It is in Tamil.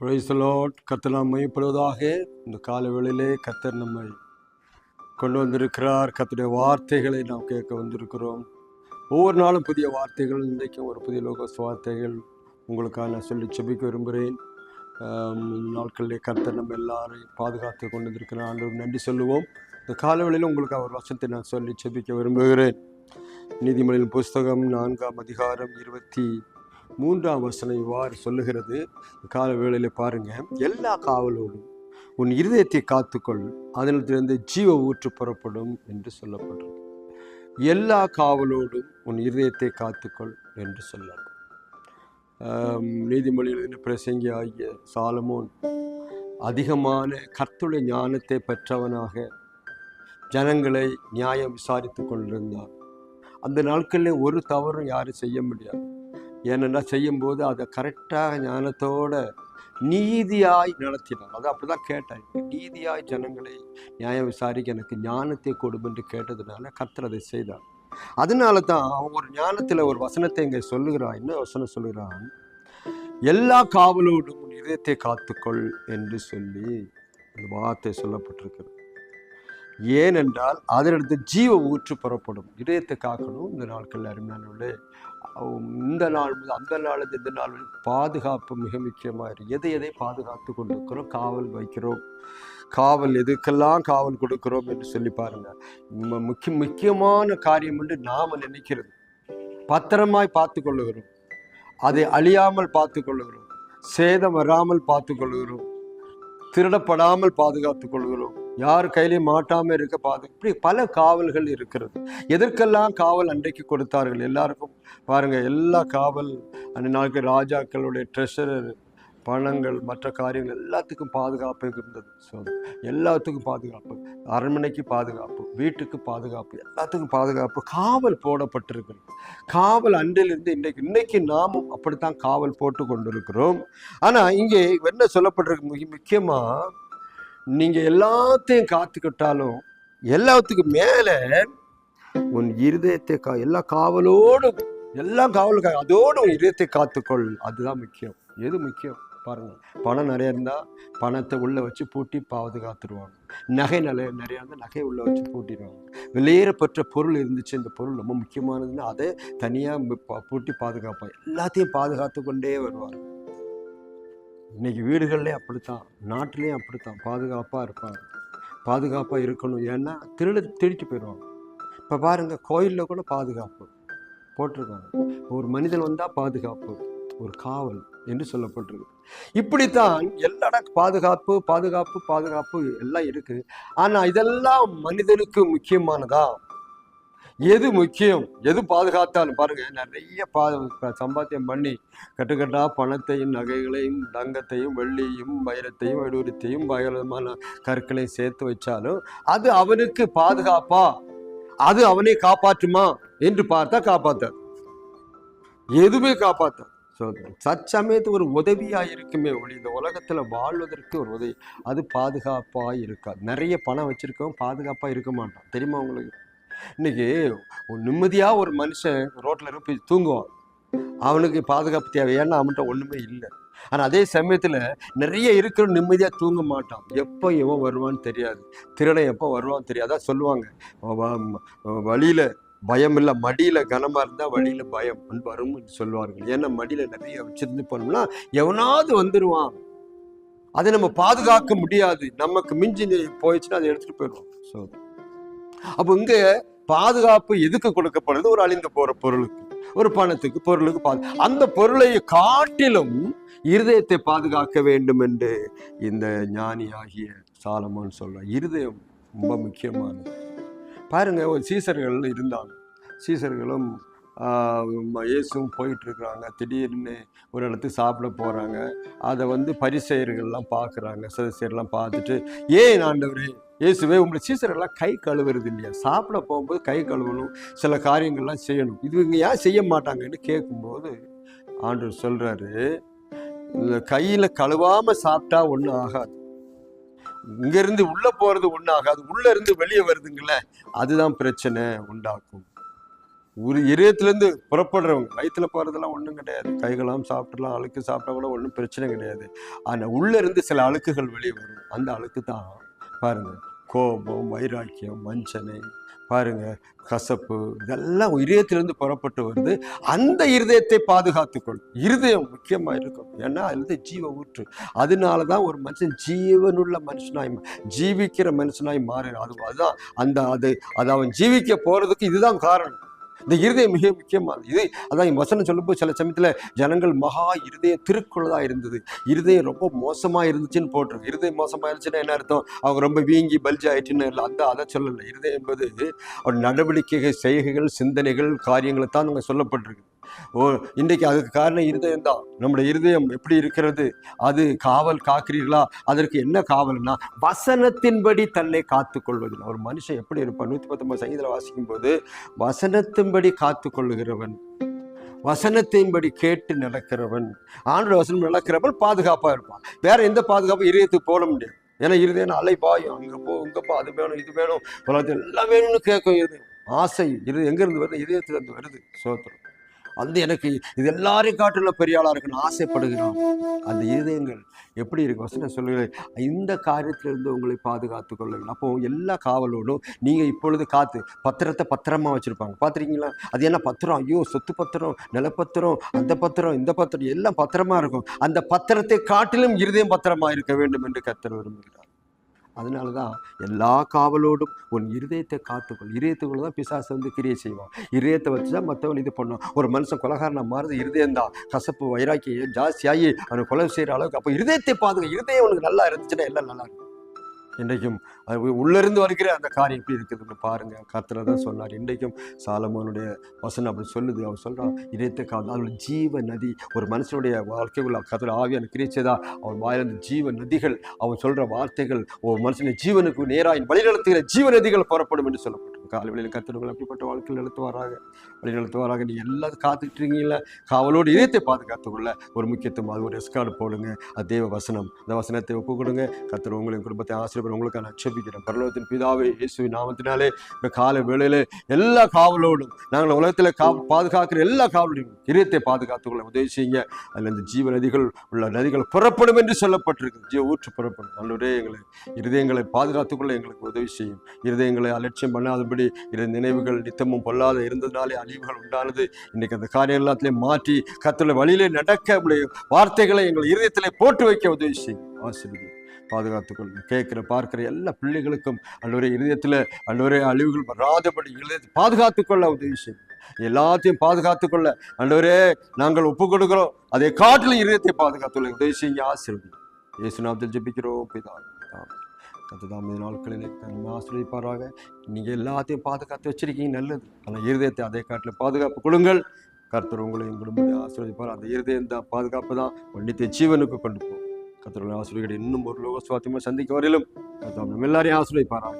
பிரைசலாட் கத்தர் நாம் மையப்படுவதாக இந்த கால வேளையிலே கர்த்தர் நம்மை கொண்டு வந்திருக்கிறார். கத்தருடைய வார்த்தைகளை நாம் கேட்க வந்திருக்கிறோம். ஒவ்வொரு நாளும் புதிய வார்த்தைகள் இன்றைக்கும் ஒரு புதிய லோகஸ் வார்த்தைகள் உங்களுக்காக நான் சொல்லி செபிக்க விரும்புகிறேன். நாட்களிலே கர்த்தர் நம்ம எல்லாரையும் பாதுகாத்து கொண்டு வந்திருக்கிற ஆண்டு நன்றி சொல்லுவோம். இந்த காலவெளியில் உங்களுக்கு அவர் வசத்தை நான் சொல்லி செபிக்க விரும்புகிறேன். நீதிமொழியின் புஸ்தகம் நான்காம் அதிகாரம் இருபத்தி மூன்றாம் வசனம் இவ்வாறு சொல்லுகிறது. கால வேளையில் பாருங்க. எல்லா காவலோடும் உன் இருதயத்தை காத்துக்கொள். அதனிடத்திலிருந்து ஜீவ ஊற்று புறப்படும் என்று சொல்லப்படுறது எல்லா காவலோடும் உன் இருதயத்தை காத்துக்கொள் என்று சொல்லப்படும் நீதிமொழியில் பிரசங்கி ஆகிய சாலமோன் அதிகமான கர்த்துடைய ஞானத்தை பெற்றவனாக ஜனங்களை நியாயம் விசாரித்து கொண்டிருந்தார் அந்த நாட்களில் ஒரு தவறும் யாரும் செய்ய முடியாது. ஏனென்னா செய்யும்போது அதை கரெக்டாக ஞானத்தோட நீதியாய் நடத்தினார். அது அப்படிதான் கேட்டார் நீதியாய் ஜனங்களை நியாயம் விசாரிக்க எனக்கு ஞானத்தை கொடும் என்று கேட்டதுனால கர்த்தர் அதை செய்தார். அதனால தான் அவன் ஒரு ஞானத்தில் ஒரு வசனத்தை இங்கே சொல்லுகிறான். என்ன வசனம் சொல்லுகிறான்? எல்லா காவலோடும் இதயத்தை காத்துக்கொள் என்று சொல்லி அந்த வார்த்தை சொல்லப்பட்டிருக்கிறது. ஏனென்றால் அதனடுத்து ஜீவ ஊற்று புறப்படும். இதயத்தை காக்கணும் இந்த நாட்கள் அருமையானவர்களே. இந்த நாள் அந்த நாள் இந்த நாள் பாதுகாப்பு மிக முக்கியமாக இருக்குது எதை எதை பாதுகாத்து கொண்டிருக்கிறோம்? காவல் வைக்கிறோம். காவல் எதுக்கெல்லாம் காவல் கொடுக்கிறோம் என்று சொல்லி பாருங்கள் முக்கிய முக்கியமான காரியம் என்று நாம் நினைக்கிறது. பத்திரமாய் பார்த்து கொள்ளுகிறோம். அதை அழியாமல் பார்த்து கொள்ளுகிறோம். சேதம் வராமல் பார்த்து கொள்ளுகிறோம். திருடப்படாமல் பாதுகாத்து கொள்கிறோம் யார் கையிலையும் மாட்டாமல் இருக்க பாது இப்படி பல காவல்கள் இருக்கிறது. எதற்கெல்லாம் காவல் அன்றைக்கு கொடுத்தார்கள் எல்லாருக்கும்? பாருங்கள் எல்லா காவல் அந்த நாளுக்கு ராஜாக்களுடைய ட்ரெஷரர் பணங்கள் மற்ற காரியங்கள் எல்லாத்துக்கும் பாதுகாப்பு இருந்தது. ஸோ எல்லாத்துக்கும் பாதுகாப்பு. அரண்மனைக்கு பாதுகாப்பு வீட்டுக்கு பாதுகாப்பு எல்லாத்துக்கும் பாதுகாப்பு. காவல் போடப்பட்டிருக்கிறது. காவல் அன்றிலிருந்து இன்றைக்கு இன்னைக்கு நாமும் அப்படித்தான் காவல் போட்டு கொண்டிருக்கிறோம். ஆனால் இங்கே என்ன சொல்லப்பட்டிருக்கு? முக்கியமாக நீங்கள் எல்லாத்தையும் காத்துக்கிட்டாலும் எல்லாத்துக்கும் மேலே உன் இருதயத்தை கா எல்லா காவலோடும் எல்லா காவலும் அதோடு உன் இதயத்தை காத்துக்கொள். அதுதான் முக்கியம். எது முக்கியம்? பாருங்க. பணம் நிறைய இருந்தால் பணத்தை உள்ளே வச்சு பூட்டி பாதுகாத்துருவாங்க. நகை நிறைய நிறையா இருந்தால் நகை உள்ளே வச்சு பூட்டிடுவாங்க. வெளியேறப்பட்ட பொருள் இருந்துச்சு இந்த பொருள் ரொம்ப முக்கியமானதுன்னா அதை தனியாக பூட்டி பாதுகாப்பாங்க எல்லாத்தையும் பாதுகாத்து கொண்டே வருவாங்க. இன்றைக்கி வீடுகள்லேயே அப்படித்தான் நாட்டிலையும் அப்படித்தான் பாதுகாப்பாக இருப்பாங்க. பாதுகாப்பாக இருக்கணும். ஏன்னா திருடு திருட்டு போயிடுவாங்க. இப்போ பாருங்கள் கோயிலில் கூட பாதுகாப்பு போட்டிருக்காங்க. ஒரு மனிதன் வந்தால் பாதுகாப்பு ஒரு காவல் என்று சொல்லப்பட்டிருக்கு. இப்படித்தான் எல்லா இடம் பாதுகாப்பு பாதுகாப்பு பாதுகாப்பு எல்லாம் இருக்குது ஆனால் இதெல்லாம் மனிதனுக்கு முக்கியமானதா? எது முக்கியம்? எது பாதுகாத்தாலும் பாருங்க நிறைய பா சம்பாத்தியம் பண்ணி கட்டுக்கட்டா பணத்தையும் நகைகளையும் தங்கத்தையும் வெள்ளியும் வைரத்தையும் வைடூரியத்தையும் பயங்கரமான கற்களையும் சேர்த்து வச்சாலும் அது அவனுக்கு பாதுகாப்பா? அது அவனை காப்பாற்றுமா? என்று பார்த்தா காப்பாத்தாது எதுவுமே காப்பாத்தாது சச்சமயத்து ஒரு உதவியா இருக்குமே ஒளி இந்த உலகத்துல வாழ்வதற்கு ஒரு உதவி. அது பாதுகாப்பா இருக்காது. நிறைய பணம் வச்சிருக்கவன் பாதுகாப்பா இருக்க மாட்டான். தெரியுமா உங்களுக்கு? இன்னைக்கு ஒரு நிம்மதியா ஒரு மனுஷன் ரோட்ல இருந்து போய் தூங்குவான். அவனுக்கு பாதுகாப்பு தேவை. ஏன்னா அவன்கிட்ட ஒண்ணுமே இல்லை. ஆனால் அதே சமயத்தில் நிறைய இருக்கிற நிம்மதியாக தூங்க மாட்டான். எப்போ எவன் வருவான்னு தெரியாது. திருடை எப்போ வருவான்னு தெரியாது. அதான் சொல்லுவாங்க. வழியில் வழியில பயம் இல்லை. மடியில் கனமாக இருந்தால் வழியில் பயம் வரும் சொல்லுவார்கள். ஏன்னா மடியில் நிறைய வச்சிருந்து போனோம்னா எவனாவது வந்துடுவான் அதை நம்ம பாதுகாக்க முடியாது. நமக்கு மிஞ்சி போயிடுச்சுன்னா அதை எடுத்துட்டு போயிடுவோம். ஸோ அப்போ இங்க பாதுகாப்பு எதுக்கு கொடுக்கப்படுது? ஒரு அழிந்து போற பொருளுக்கு. ஒரு பணத்துக்கு பொருளுக்கு பாது அந்த பொருளை காட்டிலும் இருதயத்தை பாதுகாக்க வேண்டும் என்று இந்த ஞானி ஆகிய சாலமான் சொல்றார் இருதயம் ரொம்ப முக்கியமானது. பாருங்க ஒரு சீசர்கள் இருந்தாங்க. சீசர்களும் இயேசும் ம- போயிட்டு இருக்கிறாங்க திடீர்னு ஒரு இடத்துக்கு சாப்பிட போறாங்க. அதை வந்து பரிசெயர்கள்லாம் பார்க்குறாங்க சதசியர்லாம் பார்த்துட்டு ஏன் ஆண்டவரே இயேசுவே உங்களை சீசரெல்லாம் கை கழுவுறது இல்லையா சாப்பிட போகும்போது கை கழுவணும் சில காரியங்கள்லாம் செய்யணும். இது இவங்க ஏன் செய்ய மாட்டாங்கன்னு கேட்கும்போது ஆண்டவர் சொல்கிறாரு இந்த கையில் கழுவாமல் சாப்பிட்டா ஒன்றும் ஆகாது. இங்கேருந்து உள்ளே போகிறது ஒன்றும் ஆகாது. உள்ளேருந்து வெளியே வருதுங்களே அதுதான் பிரச்சனை உண்டாக்கும். ஒரு இதயத்துலேருந்து புறப்படுறவங்க வயிற்றில் போகிறதெல்லாம் ஒன்றும் கிடையாது. கைகளாம் சாப்பிடலாம் அழுக்கு சாப்பிட்டா கூட ஒன்றும் பிரச்சனை கிடையாது. ஆனால் உள்ளேருந்து சில அழுக்குகள் வெளியே வரும். அந்த அழுக்கு தான் பாருங்கள் கோபம் வைராக்கியம் வஞ்சனை பாருங்க கசப்பு இதெல்லாம் இதயத்திலிருந்து புறப்பட்டு வருது. அந்த இருதயத்தை பாதுகாத்துக்கொள். இருதயம் முக்கியமாக இருக்கும். ஏன்னா அது ஜீவ ஊற்று. அதனால தான் ஒரு மனுஷன் ஜீவனுள்ள மனுஷனாய் ஜீவிக்கிற மனுஷனாய் மாறு அது அதுதான் அந்த அது அது அவன் ஜீவிக்க போகிறதுக்கு இதுதான் காரணம். இந்த இருதயம் மிக முக்கியமானது. இது அதான் வசனம் சொல்லும்போது சில சமயத்துல ஜனங்கள் மகா இருதய திருக்குள்ளதா இருந்தது. இருதயம் ரொம்ப மோசமா இருந்துச்சுன்னு போட்டிருக்கு. இருதயம் மோசமா இருந்துச்சுன்னா என்ன அர்த்தம்? அவங்க ரொம்ப வீங்கி பல்ஜி ஆயிட்டுன்னு இல்லை அந்த அதை சொல்லலை. இருதயம் என்பது நடவடிக்கைகள் செய்கைகள் சிந்தனைகள் காரியங்களை தான் அங்கே சொல்லப்பட்டிருக்கு. ஓ இன்றைக்கு அதுக்கு காரணம் இருதயம் தான். நம்முடைய இருதயம் எப்படி இருக்கிறது? அது காவல் காக்கிறீர்களா? அதற்கு என்ன காவல்னா வசனத்தின்படி தன்னை காத்து கொள்வது ஒரு மனுஷன் எப்படி இருப்பான்? நூற்றி பத்தொன்பது சங்கீதத்தில் வாசிக்கும் போது வசனத்தின்படி காத்து கொள்ளுகிறவன் வசனத்தின்படி கேட்டு நடக்கிறவன் ஆண்டு வசனம் நடக்கிறவன் பாதுகாப்பாக இருப்பான். வேற எந்த பாதுகாப்பும் இதயத்துக்கு போட முடியாது. ஏன்னா இருதயம் அலை பாயும். அங்கே போ இங்கே போ அது வேணும் இது வேணும். உலகத்தில் எல்லாம் வேணும்னு கேட்கும் இருதயம். ஆசை இது எங்கேருந்து வருது? இதயத்துலேருந்து வருது. சோத்திரம். வந்து எனக்கு இது எல்லாரையும் காட்டிலும் பெரிய ஆளாக இருக்குன்னு ஆசைப்படுகிறான் அந்த இதயங்கள் எப்படி இருக்கு வசனம் சொல்லுகிறேன் இந்த காரியத்திலிருந்து உங்களை பாதுகாத்து கொள்ளுங்கள். அப்போ எல்லா காவலோடும் நீங்கள் இப்பொழுது காத்து பத்திரத்தை பத்திரமா வச்சுருப்பாங்க. பார்த்துருக்கீங்களா? அது என்ன பத்திரம்? ஐயோ சொத்து பத்திரம் நிலப்பத்திரம் அந்த பத்திரம் இந்த பத்திரம் எல்லாம் பத்திரமா இருக்கும். அந்த பத்திரத்தை காட்டிலும் இருதயம் பத்திரமா இருக்க வேண்டும் என்று கத்தர் விரும்புகிறார். அதனால தான் எல்லா காவலோடும் உன் இருதயத்தை காத்துக்கொள். இருதயத்துக்குள்ள தான் பிசாசு வந்து கிரியை செய்வான். இருதயத்தை வச்சு தான் மற்றவன் இது பண்ணும் ஒரு மனுஷன் கொலகாரனா மாறுது இருதயம் தான். கசப்பு வைராக்கியம் ஜாஸ்தியாகி அவனை கொலை செய்கிற அளவுக்கு அப்போ இருதயத்தை பாதுங்க இருதயம் உனக்கு நல்லா இருந்துச்சுன்னா எல்லாம் நல்லா இருக்கும். இன்றைக்கும் அது உள்ளிருந்து வருகிற அந்த காரியம் எப்படி இருக்குதுன்னு பாருங்க. கர்த்தர் தான் சொன்னார். இன்றைக்கும் சாலமோனுடைய வசனம் அப்படி சொல்லுது. அவர் சொல்கிறான் இதயத்தை காது அவள் ஜீவ நதி ஒரு மனுஷனுடைய வாழ்க்கைக்குள்ள கர்த்தர் ஆவியான கிரிச்சதா அவன் வாயிலிருந்து ஜீவ நதிகள் அவன் சொல்கிற வார்த்தைகள் ஒரு மனுஷனுடைய ஜீவனுக்கு நேராய் வழிநடத்துகிற ஜீவ நதிகள் புறப்படும் என்று சொல்லப்பட்டிருக்கு. காலை வெளியில் அப்படிப்பட்ட வாழ்க்கையில் நடத்துவாராக வழி நடத்துவாராக நீ எல்லாத்தையும் காத்துட்டு இருக்கீங்களா காவலோடு இதயத்தை பாதுகாத்துக்குள்ள ஒரு முக்கியத்துவம் அது ஒரு எஸ்கார்டு போடுங்க. அது தேவ வசனம். அந்த வசனத்தை ஒப்பு கொடுங்க கர்த்தர் உங்களின் குடும்பத்தை ஆசிரியர் உங்களுக்கு நான் அச்சபிக்கிறேன் பரலோகத்தின் பிதாவே இயேசுவின் நாமத்தினாலே இந்த காலை வேளையில எல்லா காவலோடும் நாங்கள் உலகத்தில் கா பாதுகாக்கிற எல்லா காவலோடும் இதயத்தை பாதுகாத்துக்குள்ள உதவி செய்யுங்க. அதில் இந்த ஜீவ நதிகள் உள்ள நதிகள் புறப்படும் என்று சொல்லப்பட்டிருக்கு ஜீவ ஊற்று புறப்படும். நல்லுடைய எங்களை இருதயங்களை பாதுகாத்துக்குள்ள எங்களுக்கு உதவி செய்யும். இருதயங்களை அலட்சியம் பண்ணாதபடி இரு நினைவுகள் நித்தமும் பொல்லாத இருந்ததுனாலே அழிவுகள் உண்டானது. இன்னைக்கு அந்த காரியம் எல்லாத்திலையும் மாற்றி கத்துல வழியிலே நடக்க உடைய வார்த்தைகளை எங்கள் இருதயத்திலே போட்டு வைக்க உதவி செய்யும். ஆசிரியர் பாதுகாத்துக்கொள்ளுங்க கேட்கிற பார்க்கிற எல்லா பிள்ளைகளுக்கும் அன்றுவரே இருதயத்தில் அன்றுவரே அழிவுகள் வராதபடி இருதயத்தை பாதுகாத்துக்கொள்ள உதவி செய்யும் எல்லாத்தையும் பாதுகாத்துக்கொள்ள அன்றுவரே நாங்கள் ஒப்பு கொடுக்கிறோம். அதை காட்டிலும் இருதயத்தை பாதுகாத்துள்ள உதவி செய்ய ஆசீர்வதி இயேசுநாமத்தில் ஜெபிக்கிறோம். பிதா கத்ததாம நாட்களில் நம்ம ஆசிரியப்பாராக. நீங்கள் எல்லாத்தையும் பாதுகாத்து வச்சிருக்கீங்க நல்லது. ஆனால் இருதயத்தை அதை காட்டில் பாதுகாப்பு கொடுங்கள். கர்த்தர் உங்களையும் குடும்பத்தை ஆசிரியப்பார் அந்த இருதயம் தான் பாதுகாப்பு தான் ஒன்றித்த ஜீவனுக்கு கொண்டு போகும். கர்த்தருடைய ஆசிரியர்கள் இன்னும் ஒரு லோக சுவாத்தியமாக சந்திக்க வரையிலும் கர்த்தர் நம்ம எல்லாரையும் ஆசீர்வதிப்பாராக